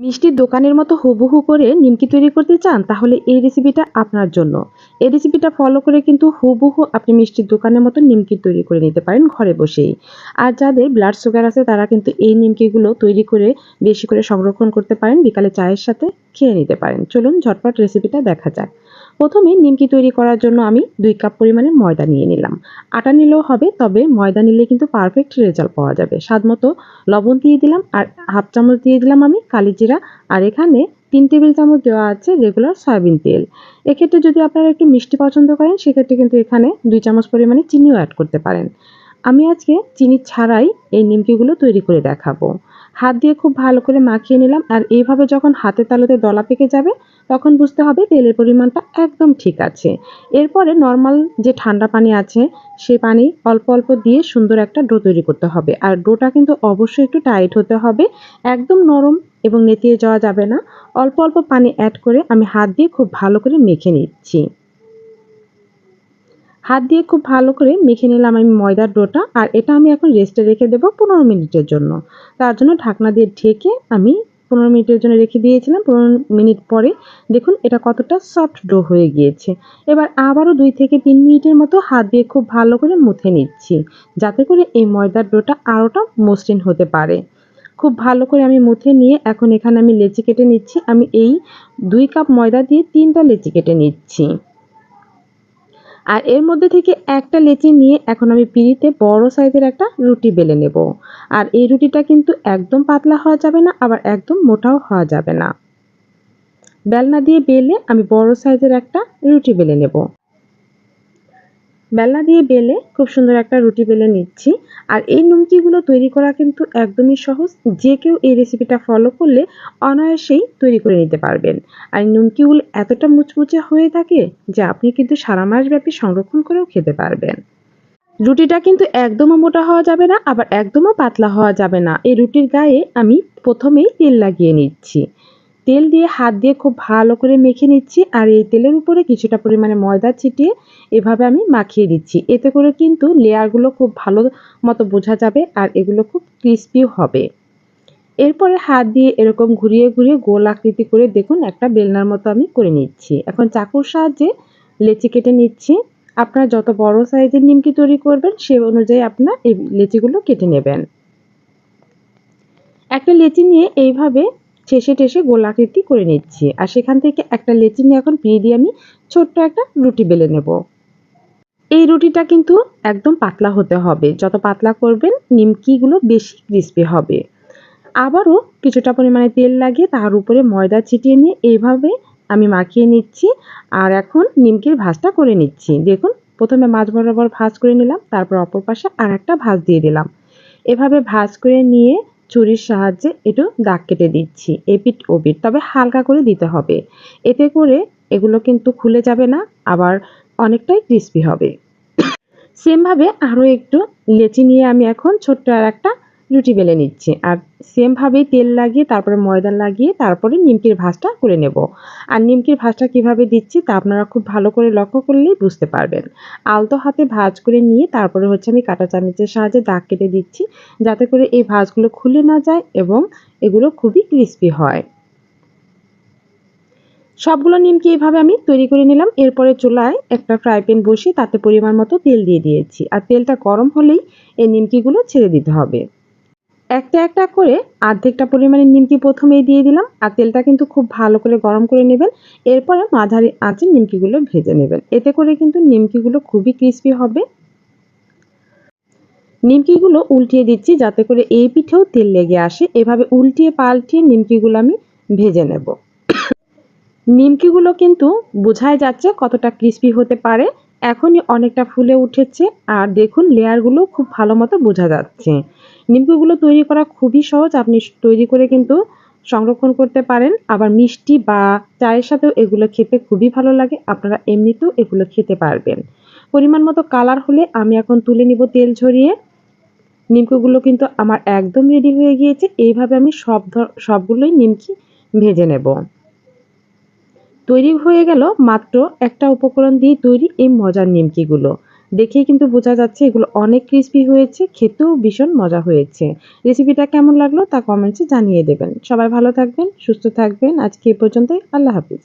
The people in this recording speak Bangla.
মিষ্টির দোকানের মতো হুবহু করে নিমকি তৈরি করতে চান, তাহলে এই রেসিপিটা আপনার জন্য। এই রেসিপিটা ফলো করে কিন্তু হুবহু আপনি মিষ্টির দোকানের মতো নিমকি তৈরি করে নিতে পারেন ঘরে বসেই। আর যাদের ব্লাড সুগার আছে, তারা কিন্তু এই নিমকিগুলো তৈরি করে বেশি করে সংরক্ষণ করতে পারেন, বিকালে চায়ের সাথে খেয়ে নিতে পারেন। চলুন ঝটপট রেসিপিটা দেখা যাক। প্রথমে নিমকি তৈরি করার জন্য আমি দুই কাপ পরিমাণে ময়দা নিয়ে নিলাম। আটা নিলেও হবে, তবে ময়দা নিলে কিন্তু পারফেক্ট রেজাল্ট পাওয়া যাবে। স্বাদ মতো লবণ দিয়ে দিলাম আর হাফ চামচ দিয়ে দিলাম আমি কালিজিরা আর এখানে তিন টেবিল চামচ দেওয়া আছে রেগুলার সয়াবিন তেল। এক্ষেত্রে যদি আপনারা একটু মিষ্টি পছন্দ করেন, সেক্ষেত্রে কিন্তু এখানে দুই চামচ পরিমাণে চিনিও অ্যাড করতে পারেন। আমি আজকে চিনি ছাড়াই এই নিমকিগুলো তৈরি করে দেখাবো। হাত দিয়ে খুব ভালো করে মাখিয়ে নিলাম আর এইভাবে যখন হাতে তালুতে দলা পেকে যাবে, তখন বুঝতে হবে তেলের পরিমাণটা একদম ঠিক আছে। এরপরে নর্মাল যে ঠান্ডা পানি আছে, সে পানি অল্প অল্প দিয়ে সুন্দর একটা ডো তৈরি করতে হবে। আর ডোটা কিন্তু অবশ্যই একটু টাইট হতে হবে, একদম নরম এবং নেতিয়ে যাওয়া যাবে না। অল্প অল্প পানি অ্যাড করে আমি হাত দিয়ে খুব ভালো করে মেখে নিচ্ছি। হাত দিয়ে খুব ভালো করে মেখে নিলাম আমি ময়দার ডোটা, আর এটা আমি এখন রেস্টে রেখে দেবো পনেরো মিনিটের জন্য। তার জন্য ঢাকনা দিয়ে ঢেকে আমি পনেরো মিনিটের জন্য রেখে দিয়েছিলাম, পনেরো মিনিট পরে দেখুন এটা কতটা সফট ডো হয়ে গিয়েছে। এবার আবারও দুই থেকে তিন মিনিটের মতো হাত দিয়ে খুব ভালো করে মুথে নিচ্ছি, যাতে করে এই ময়দার ডোটা আরোটা মসৃণ হতে পারে। খুব ভালো করে আমি মুথে নিয়ে এখন এখানে আমি লেচি কেটে নিচ্ছি, আমি এই দুই কাপ ময়দা দিয়ে তিনটা লেচি কেটে নিচ্ছি। আর এর মধ্যে থেকে একটা লেচি নিয়ে এখন আমি পিড়িতে বড় সাইজের একটা রুটি বেলে নেব। আর এই রুটিটা কিন্তু একদম পাতলা হওয়া যাবে না, আবার একদম মোটাও হওয়া যাবে না। বেলনা দিয়ে বেলে আমি বড় সাইজের একটা রুটি বেলে নেব। বেলনা দিয়ে বেলে খুব সুন্দর একটা রুটি বেলে নিচ্ছি। আর এই নিমকিগুলো তৈরি করা কিন্তু একদমই সহজ। যে কেউ এই রেসিপিটা ফলো করলে অনায়াসেই তৈরি করে নিতে পারবেন। আর নিমকিগুলো এতটা মুচমুচে হয়ে থাকে যে আপনি কিন্তু সারা মাস ব্যাপী সংরক্ষণ করেও খেতে পারবেন। রুটিটা কিন্তু একদমও মোটা হওয়া যাবে না, আবার একদমও পাতলা হওয়া যাবে না। এই রুটির গায়ে আমি প্রথমেই তেল লাগিয়ে নিচ্ছি। তেল দিয়ে হাত দিয়ে খুব ভালো করে মেখে নিচ্ছি আর এই তেলের উপরে কিছুটা পরিমাণে ময়দা ছিটিয়ে এভাবে আমি মাখিয়ে দিচ্ছি। এতে করে কিন্তু লেয়ারগুলো খুব ভালো মতো বোঝা যাবে আর এগুলো খুব ক্রিস্পিও হবে। এরপরে হাত দিয়ে এরকম ঘুরিয়ে ঘুরিয়ে গোল আকৃতি করে দেখুন একটা বেলনার মতো আমি করে নিচ্ছি। এখন চাকুর সাহায্যে লেচি কেটে নিচ্ছি। আপনারা যত বড় সাইজের নিমকি তৈরি করবেন সে অনুযায়ী আপনার এই লেচিগুলো কেটে নেবেন। একটা লেচি নিয়ে এইভাবে ঠেসে ঠেসে গোলাকৃতি করে নিচ্ছি। আর সেখান থেকে একটা লেচি নিয়ে এখন পিয়ে দিয়ে আমি ছোট্ট একটা রুটি বেলে নেব। এই রুটিটা কিন্তু একদম পাতলা হতে হবে। যত পাতলা করবেন, নিমকিগুলো বেশি ক্রিস্পি হবে। আবারও কিছুটা পরিমাণে তেল লাগিয়ে তার উপরে ময়দা ছিটিয়ে নিয়ে এইভাবে আমি মাখিয়ে নিচ্ছি। আর এখন নিমকির ভাজটা করে নিচ্ছি। দেখুন, প্রথমে মাছ বরাবর ভাজ করে নিলাম, তারপর অপর পাশে আর একটা ভাজ দিয়ে দিলাম। এভাবে ভাজ করে নিয়ে ছুরির সাহায্যে একটু দাগ কেটে দিচ্ছি এপিট ওপিট তবে হালকা করে দিতে হবে। এতে করে এগুলো কিন্তু খুলে যাবে না, আবার অনেকটাই ক্রিস্পি হবে। সেমভাবে আরও একটু লেচি নিয়ে আমি এখন ছোট্ট আর একটা রুটি বেলে নিচ্ছি। আর সেমভাবেই তেল লাগিয়ে, তারপরে ময়দা লাগিয়ে, তারপরে নিমকির ভাজটা করে নেব। আর নিমকির ভাজটা কীভাবে দিচ্ছি তা আপনারা খুব ভালো করে লক্ষ্য করলেই বুঝতে পারবেন। আলতো হাতে ভাজ করে নিয়ে, তারপরে হচ্ছে আমি কাঁটা চামচের সাহায্যে দাগ কেটে দিচ্ছি, যাতে করে এই ভাজগুলো খুলে না যায় এবং এগুলো খুবই ক্রিস্পি হয়। সবগুলো নিমকি এইভাবে আমি তৈরি করে নিলাম। এরপরে চুলায় একটা ফ্রাই প্যান বসিয়ে তাতে পরিমাণ মতো তেল দিয়ে দিয়েছি। আর তেলটা গরম হলেই এই নিমকিগুলো ছেড়ে দিতে হবে। একটা একটা করে অর্ধেকটা পরিমাণে নিমকি প্রথমেই দিয়ে দিলাম আর তেলটা কিন্তু খুব ভালো করে গরম করে নেবেন। এরপরে মাঝারি আঁচে নিমকিগুলো ভেজে নেবেন। এতে করে কিন্তু নিমকিগুলো খুবই ক্রিস্পি হবে। নিমকিগুলো উল্টিয়ে দিচ্ছি যাতে করে এই পিঠেও তেল লেগে আসে। এভাবে উল্টিয়ে পাল্টিয়ে নিমকিগুলো আমি ভেজে নেব। নিমকিগুলো কিন্তু বোঝাই যাচ্ছে কতটা ক্রিস্পি হতে পারে। এখনই অনেকটা ফুলে উঠেছে আর দেখুন লেয়ারগুলো খুব ভালো মতো বোঝা যাচ্ছে। নিমকিগুলো তৈরি করা খুবই সহজ। আপনি তৈরি করে কিন্তু সংরক্ষণ করতে পারেন। আবার মিষ্টি বা চায়ের সাথেও এগুলো খেতে খুবই ভালো লাগে। আপনারা এমনিতেও এগুলো খেতে পারবেন। পরিমাণ মতো কালার হলে আমি এখন তুলে নিব তেল ঝরিয়ে। নিমকিগুলো কিন্তু আমার একদম রেডি হয়ে গিয়েছে। এইভাবে আমি সব সবগুলোই নিমকি ভেজে নেব। তৈরি হয়ে গেল মাত্র একটা উপকরণ দিয়ে তৈরি এই মজার নিমকিগুলো। দেখেই কিন্তু বোঝা যাচ্ছে এগুলো অনেক ক্রিস্পি হয়েছে, খেতেও ভীষণ মজা হয়েছে। রেসিপিটা কেমন লাগল তা কমেন্টসে জানিয়ে দেবেন। সবাই ভালো থাকবেন, সুস্থ থাকবেন। আজকে এ পর্যন্তই, আল্লাহ হাফিজ।